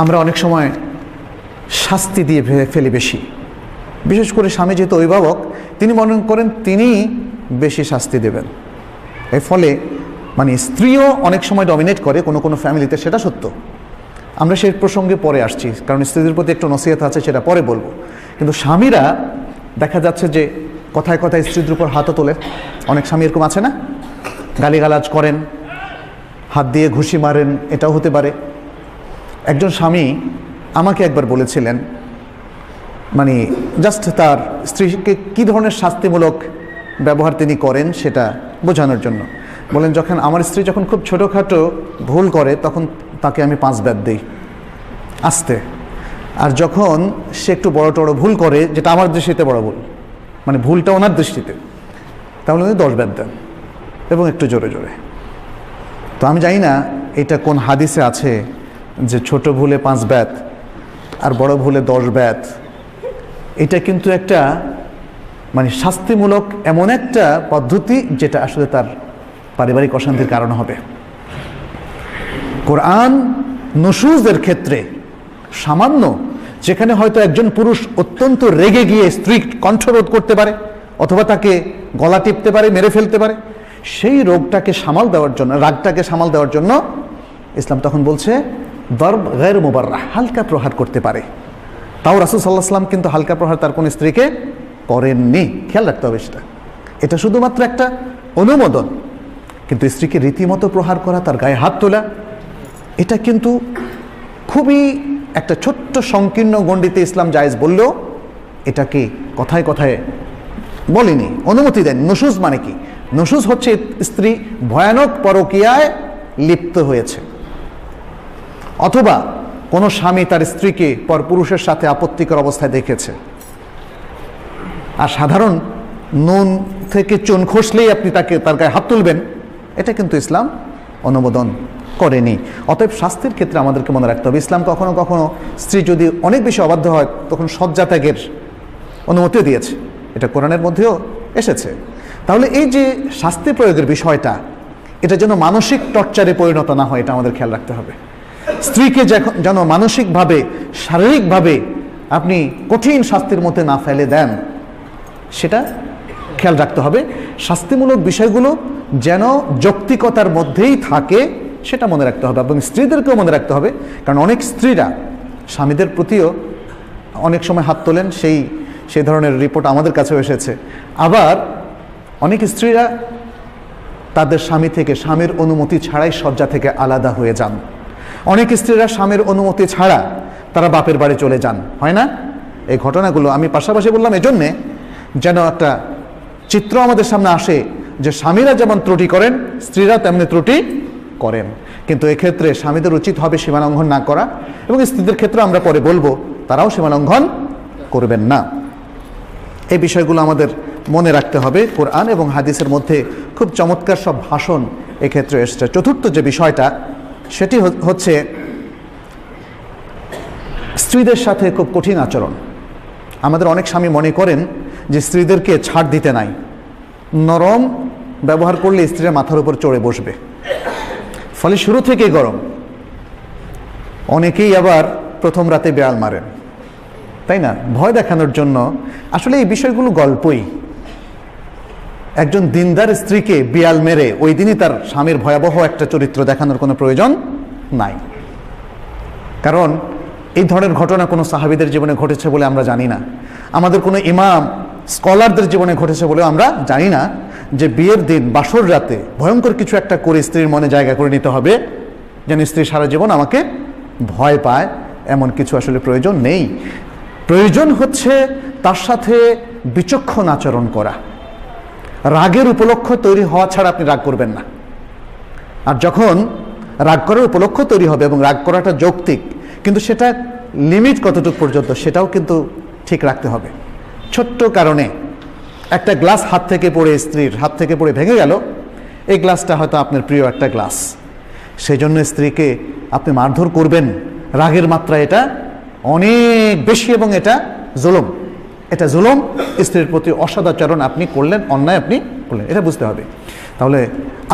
আমরা অনেক সময় শাস্তি দিয়ে ফেলি বেশি। বিশেষ করে স্বামী যেহেতু অভিভাবক, তিনি মনে করেন তিনি বেশি শাস্তি দেবেন। এর ফলে মানে স্ত্রীও অনেক সময় ডমিনেট করে কোনো কোনো ফ্যামিলিতে সেটা সত্য। আমরা সেই প্রসঙ্গে পরে আসছি, কারণ স্ত্রীদের প্রতি একটু নসিহত আছে, সেটা পরে বলব। কিন্তু স্বামীরা দেখা যাচ্ছে যে কথায় কথায় স্ত্রীদের উপর হাতও তোলে অনেক স্বামী এরকম আছে না? গালিগালাজ করেন, হাত দিয়ে ঘুষি মারেন, এটাও হতে পারে। একজন স্বামী আমাকে একবার বলেছিলেন মানে জাস্ট তার স্ত্রীকে কী ধরনের শাস্তিমূলক ব্যবহার তিনি করেন সেটা বোঝানোর জন্য। বলেন, যখন আমার স্ত্রী যখন খুব ছোটোখাটো ভুল করে, তখন তাকে আমি পাঁচ ব্যাট দিই, আসতে। আর যখন সে একটু বড় টড় ভুল করে, যেটা আমার দৃষ্টিতে বড় ভুল মানে ভুলটা ওনার দৃষ্টিতে, তাহলে উনি দশ ব্যাট দেন এবং একটু জোরে জোরে। তো আমি জানি না এটা কোন হাদিসে আছে যে ছোট ভুলে পাঁচ ব্যাত আর বড় ভুলে দশ ব্যাত, এটা কিন্তু একটা মানে শাস্তিমূলক এমন একটা পদ্ধতি যেটা আসলে তার পারিবারিক অশান্তির কারণ হবে। কোরআন নসুজের ক্ষেত্রে সামান্য, যেখানে হয়তো একজন পুরুষ অত্যন্ত রেগে গিয়ে স্ত্রী কণ্ঠরোধ করতে পারে, অথবা তাকে গলা টিপতে পারে, মেরে ফেলতে পারে, সেই রোগটাকে সামাল দেওয়ার জন্য, রাগটাকে সামাল দেওয়ার জন্য ইসলাম তখন বলছে দর্ব গैर মুবাররা হালকা প্রহার করতে পারে। তাও রাসুল সাল্লাহ সাল্লাম কিন্তু হালকা প্রহার তার কোন স্ত্রীকে করেননি। খেয়াল রাখতে হবে সেটা। এটা শুধুমাত্র একটা অনুমোদন, কিন্তু স্ত্রীকে রীতিমতো প্রহার করা, তার গায়ে হাত তোলা, এটা কিন্তু খুবই একটা ছোট্ট সংকীর্ণ গণ্ডিতে ইসলাম জায়েজ বললেও এটাকে কথায় কথায় বলেনি, অনুমতি দেন নসুজ মানে কি? নসুজ হচ্ছে স্ত্রী ভয়ানক পরকীয়ায় লিপ্ত হয়েছে। অথবা কোনো স্বামী তার স্ত্রীকে পরপুরুষের সাথে আপত্তিকর অবস্থায় দেখেছে। আর সাধারণ নুন থেকে চুন খসলেই আপনি তাকে, তার গায়ে হাত তুলবেন, এটা কিন্তু ইসলাম অনুমোদন করেনি। অতএব শাস্তির ক্ষেত্রে আমাদেরকে মনে রাখতে হবে, ইসলাম কখনো কখনো স্ত্রী যদি অনেক বেশি অবাধ্য হয়, তখন সজ্জা ত্যাগের অনুমতিও দিয়েছে। এটা কোরআনের মধ্যেও এসেছে। তাহলে এই যে শাস্তি প্রয়োগের বিষয়টা, এটা যেন মানসিক টর্চারে পরিণত না হয়, এটা আমাদের খেয়াল রাখতে হবে। স্ত্রীকে যেন মানসিকভাবে, শারীরিকভাবে আপনি কঠিন শাস্তির মধ্যে না ফেলে দেন, সেটা খেয়াল রাখতে হবে। শাস্তিমূলক বিষয়গুলো যেন যৌক্তিকতার মধ্যেই থাকে, সেটা মনে রাখতে হবে এবং স্ত্রীদেরকেও মনে রাখতে হবে। কারণ অনেক স্ত্রীরা স্বামীদের প্রতিও অনেক সময় হাত তোলেন, সেই সেই ধরনের রিপোর্ট আমাদের কাছেও এসেছে। আবার অনেক স্ত্রীরা তাদের স্বামী থেকে, স্বামীর অনুমতি ছাড়াই শয্যা থেকে আলাদা হয়ে যান। অনেক স্ত্রীরা স্বামীর অনুমতি ছাড়া তারা বাপের বাড়ি চলে যান, হয় না? এই ঘটনাগুলো আমি পাশাপাশি বললাম, এজন্যে যেন একটা চিত্র আমাদের সামনে আসে যে স্বামীরা যেমন ত্রুটি করেন, স্ত্রীরা তেমনি ত্রুটি করেন। কিন্তু এক্ষেত্রে স্বামীদের উচিত হবে সীমালঙ্ঘন না করা এবং স্ত্রীদের ক্ষেত্রে আমরা পরে বলব, তারাও সীমালঙ্ঘন করবেন না। এই বিষয়গুলো আমাদের মনে রাখতে হবে। কোরআন এবং হাদিসের মধ্যে খুব চমৎকার সব ভাষণ এক্ষেত্রে এসেছে। চতুর্থ যে বিষয়টা সেটি হচ্ছে স্ত্রীদের সাথে খুব কঠিন আচরণ। আমাদের অনেক স্বামী মনে করেন যে স্ত্রীদেরকে ছাড় দিতে নাই। নরম ব্যবহার করলে স্ত্রীরা মাথার উপর চড়ে বসবে। ফলে শুরু থেকেই গরম। অনেকেই আবার প্রথম রাতে বেড়াল মারেন। তাই না? ভয় দেখানোর জন্য আসলে এই বিষয়গুলো গল্পই। একজন দিনদার স্ত্রীকে বিয়াল মেরে ওই দিনই তার স্বামীর ভয়াবহ একটা চরিত্র দেখানোর কোনো প্রয়োজন নাই। কারণ এই ধরনের ঘটনা কোনো সাহাবিদের জীবনে ঘটেছে বলে আমরা জানি না। আমাদের কোনো ইমাম, স্কলারদের জীবনে ঘটেছে বলেও আমরা জানি না যে বিয়ের দিন বাসর রাতে ভয়ঙ্কর কিছু একটা করে স্ত্রীর মনে জায়গা করে নিতে হবে, যেন স্ত্রী সারা জীবন আমাকে ভয় পায়, এমন কিছু আসলে প্রয়োজন নেই। প্রয়োজন হচ্ছে তার সাথে বিচক্ষণ আচরণ করা। রাগের উপলক্ষ তৈরি হওয়া ছাড়া আপনি রাগ করবেন না। আর যখন রাগ করার উপলক্ষ তৈরি হবে এবং রাগ করাটা যৌক্তিক, কিন্তু সেটা লিমিট কতটুকু পর্যন্ত সেটাও কিন্তু ঠিক রাখতে হবে। ছোট্ট কারণে একটা গ্লাস হাত থেকে পড়ে স্ত্রীর হাত থেকে পড়ে ভেঙে গেল, এই গ্লাসটা হয়তো আপনার প্রিয় একটা গ্লাস সেই জন্য স্ত্রীকে আপনি মারধর করবেন। রাগের মাত্রা এটা অনেক বেশি এবং এটা জুলুম। এটা জুলুম, স্ত্রীর প্রতি অসদাচরণ আপনি করলেন, অন্যায় আপনি করলেন, এটা বুঝতে হবে। তাহলে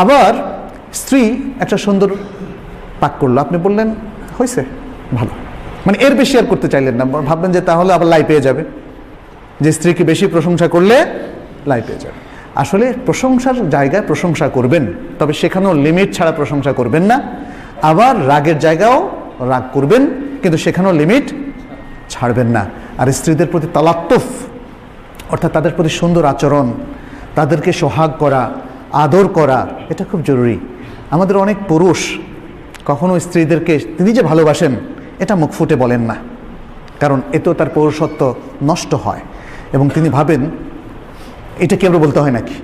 আবার স্ত্রী একটা সুন্দর পাক করল, আপনি বললেন হয়েছে ভালো। মানে এর বেশি আর করতে চাইলেন না ভাববেন যে তাহলে আবার লাই পেয়ে যাবে। যে স্ত্রীকে বেশি প্রশংসা করলে, লাই পেয়ে যাবে। আসলে প্রশংসার জায়গায় প্রশংসা করবেন, তবে সেখানেও লিমিট ছাড়া প্রশংসা করবেন না। আবার রাগের জায়গাও রাগ করবেন, কিন্তু সেখানেও লিমিট ছাড়বেন না। আর স্ত্রীদের প্রতি তালাত্তফ, অর্থাৎ তাদের প্রতি সুন্দর আচরণ, তাদেরকে সোহাগ করা, আদর করা, এটা খুব জরুরি। আমাদের অনেক পুরুষ কখনো স্ত্রীদেরকে তিনি যে ভালোবাসেন, এটা মুখ ফুটে বলেন না। কারণ এতেও তার পৌরসত্ব নষ্ট হয়। এবং তিনি ভাবেন, এটা কি আমরা বলতে হয় নাকি?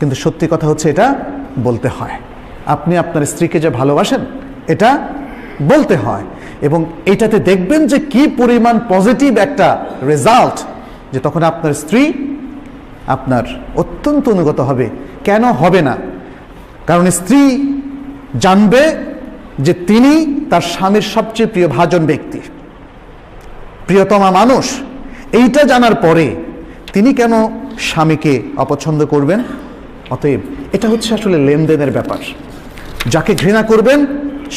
কিন্তু সত্যি কথা হচ্ছে এটা বলতে হয়। আপনি আপনার স্ত্রীকে যে ভালোবাসেন, এটা বলতে হয়। এবং এটাতে দেখবেন যে কি পরিমাণ পজিটিভ একটা রেজাল্ট যে তখন আপনার স্ত্রী আপনার অত্যন্ত অনুগত হবে। কেন হবে না? কারণ স্ত্রী জানবে যে তিনি তার স্বামীর সবচেয়ে প্রিয় ভাজন ব্যক্তি, প্রিয়তমা মানুষ। এইটা জানার পরে তিনি কেন স্বামীকে অপছন্দ করবেন? অতএব এটা হচ্ছে আসলে লেনদেনের ব্যাপার। যাকে ঘৃণা করবেন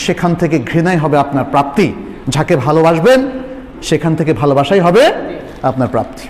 সেখান থেকে ঘৃণাই হবে আপনার প্রাপ্তি। যাকে ভালোবাসবেন সেখান থেকে ভালোবাসাই হবে আপনার প্রাপ্তি।